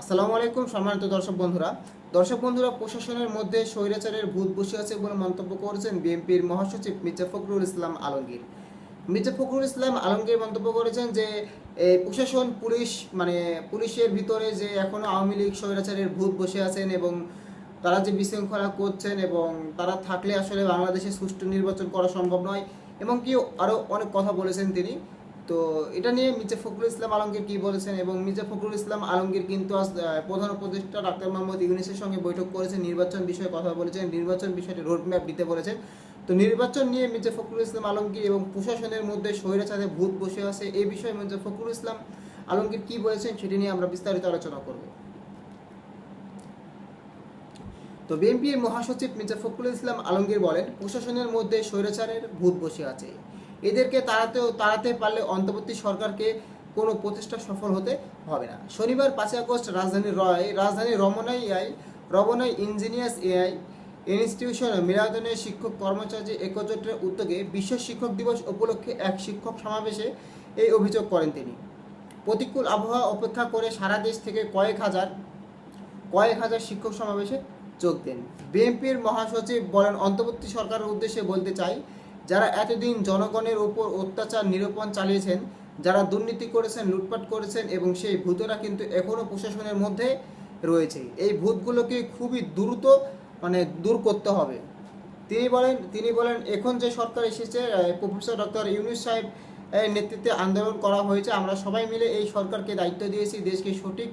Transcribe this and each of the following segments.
আসসালামু আলাইকুম সম্মানিত দর্শক বন্ধুরা। দর্শক বন্ধুরা, প্রশাসনের মধ্যে স্বৈরাচারের ভূত বসে আছে বলে মন্তব্য করেছেন বিএনপির মহাসচিব মির্জা ফখরুল ইসলাম আলমগীর। মির্জা ফখরুল ইসলাম আলমগীর মন্তব্য করেছেন যে প্রশাসন, পুলিশ মানে পুলিশের ভিতরে যে এখনও আওয়ামী লীগ স্বৈরাচারের ভূত বসে আছেন এবং তারা যে বিশৃঙ্খলা করছেন এবং তারা থাকলে আসলে বাংলাদেশে সুষ্ঠু নির্বাচন করা সম্ভব নয়, এবং কি আরও অনেক কথা বলেছেন তিনি। তো এটা নিয়ে মির্জা ফখরুল ইসলাম আলমগীর কি বলেছেন? এবং মির্জা ফখরুল ইসলাম আলমগীর কিন্তু আজ প্রধান উপদেষ্টা ডাক্তার মোহাম্মদ ইউনিসের সঙ্গে বৈঠক করেছেন নির্বাচন বিষয়ে কথা বলেছেন, নির্বাচন বিষয়টি রোডম্যাপ দিতে বলেছেন। তো নির্বাচন নিয়ে মির্জা ফখরুল ইসলাম আলমগীর এবং প্রশাসনের মধ্যে স্বৈরাচারে ভূত বসে আছে এই বিষয়ে মির্জা ফখরুল ইসলাম আলমগীর কি বলেছেন সেটি নিয়ে আমরা বিস্তারিত আলোচনা করব। তো বিএনপির মহাসচিব মির্জা ফখরুল ইসলাম আলমগীর বলেন, প্রশাসনের মধ্যে স্বৈরাচারের ভূত বসে আছে। এদেরকে তাড়াতেও তাড়াতে পারলে অন্তর্বর্তী সরকারকে কোনো প্রচেষ্টা সফল হতে হবে না। শনিবার পাঁচই আগস্ট রাজধানী রয়, রাজধানী রমনাই এআই, রমনাই ইঞ্জিনিয়ার্স এআই ইনস্টিটিউশন মিলাদনের শিক্ষক কর্মচারী একজোটের উদ্যোগে বিশ্ব শিক্ষক দিবস উপলক্ষে এক শিক্ষক সমাবেশে এই অভিযোগ করেন তিনি। প্রতিকূল আবহাওয়া অপেক্ষা করে সারা দেশ থেকে কয়েক হাজার কয়েক হাজার শিক্ষক সমাবেশে যোগ দেন। বিএনপির মহাসচিব বলেন, অন্তর্বর্তী সরকারের উদ্দেশ্যে বলতে চাই যারা এতদিন জনগণের ওপর অত্যাচার নিরূপণ চালিয়েছেন, যারা দুর্নীতি করেছেন, লুটপাট করেছেন এবং সেই ভূতরা কিন্তু এখনও প্রশাসনের মধ্যে রয়েছে। এই ভূতগুলোকে খুবই দ্রুত মানে দূর করতে হবে। তিনি বলেন তিনি বলেন, এখন যে সরকার এসেছে প্রফেসর ডক্টর ইউনুস সাহেব নেতৃত্বে আন্দোলন করা হয়েছে, আমরা সবাই মিলে এই সরকারকে দায়িত্ব দিয়েছি দেশকে সঠিক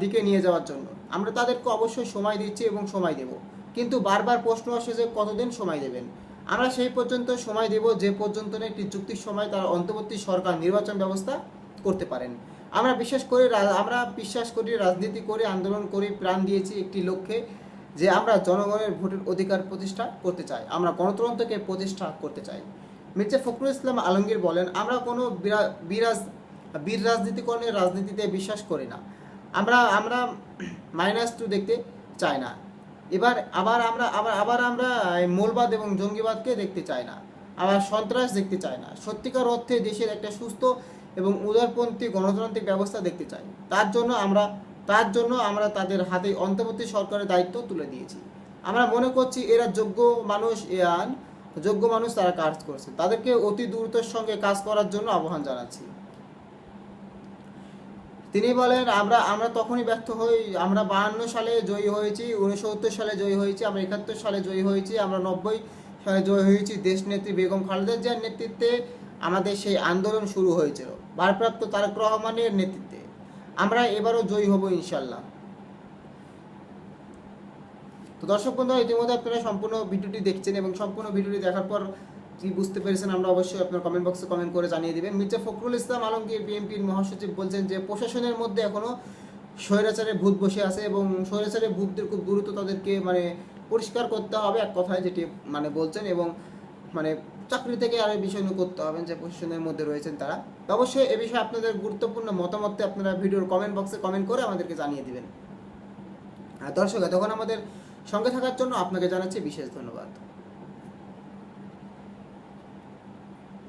দিকে নিয়ে যাওয়ার জন্য। আমরা তাদেরকে অবশ্যই সময় দিচ্ছি এবং সময় দেব। কিন্তু বারবার প্রশ্ন আসে যে কতদিন সময় দেবেন? আমরা সেই পর্যন্ত সময় দেব, যে পর্যন্ত একটি চুক্তির সময় তারা অন্তর্বর্তী সরকার নির্বাচন ব্যবস্থা করতে পারেন। আমরা বিশ্বাস করি আমরা বিশ্বাস করি, রাজনীতি করে, আন্দোলন করে, প্রাণ দিয়েছি একটি লক্ষ্যে, যে আমরা জনগণের ভোটের অধিকার প্রতিষ্ঠা করতে চাই। আমরা গণতন্ত্রকে প্রতিষ্ঠা করতে চাই। মির্জা ফখরুল ইসলাম আলমগীর বলেন, আমরা কোনো বিরা- বিরাজ বীর রাজনীতিকরণের রাজনীতিতে বিশ্বাস করি না। আমরা আমরা মাইনাস টু দেখতে চাই না। এবার আবার আমরা, আবার আবার আমরা মৌলবাদ এবং জঙ্গিবাদকে দেখতে চাই না। আবার সন্ত্রাস দেখতে চাই না। সত্যিকার অর্থে দেশের একটা সুস্থ এবং উদারপন্থী গণতান্ত্রিক ব্যবস্থা দেখতে চাই। তার জন্য আমরা, তার জন্য আমরা তাদের হাতে অন্তর্বর্তী সরকারের দায়িত্ব তুলে দিয়েছি। আমরা মনে করছি এরা যোগ্য মানুষ এয়ান যোগ্য মানুষ তারা কাজ করছে। তাদেরকে অতি দ্রুতের সঙ্গে কাজ করার জন্য আহ্বান জানাচ্ছি। তিনি বলেন, আমরা আমরা তখনই ব্যর্থ হই। আমরা বাহান্ন সালে জয়ী হয়েছি উনসত্তর সালে জয়ী হয়েছি, আমরা একাত্তর সালে জয়ী হয়েছি, আমরা নব্বই সালে জয়ী হয়েছি। দেশ নেত্রী বেগম খালেদা জিয়ার নেতৃত্বে আমাদের সেই আন্দোলন শুরু হয়েছিল, ভারপ্রাপ্ত তারেক রহমানের নেতৃত্বে। আমরা এবারও জয়ী হব ইনশাল্লাহ তো দর্শক বন্ধু ইতিমধ্যে আপনারা সম্পূর্ণ ভিডিওটি দেখছেন এবং সম্পূর্ণ ভিডিওটি দেখার পর কি বুঝতে পেরেছেন আমরা অবশ্যই আপনার কমেন্ট বক্সে কমেন্ট করে জানিয়ে দিবেন। মির্জা ফখরুল ইসলাম, আলমগীর, বিএনপির মহাসচিব বলছেন যে, প্রশাসনের মধ্যে এখনও স্বৈরাচারের ভূত বসে আছে এবং স্বৈরাচারের ভূতদের খুব দ্রুত তাদেরকে মানে পরিষ্কার করতে হবে এক কথায় যেটি মানে বলছেন এবং মানে চাকরি থেকে আর বিষয় নিয়ে করতে হবে যে প্রশাসনের মধ্যে রয়েছেন তারা। তো অবশ্যই এ বিষয়ে আপনাদের গুরুত্বপূর্ণ মতামতটি আপনারা ভিডিওর কমেন্ট বক্সে কমেন্ট করে আমাদেরকে জানিয়ে দিবেন। আর দর্শক তখন আমাদের সঙ্গে থাকার জন্য আপনাকে জানাচ্ছি বিশেষ ধন্যবাদ।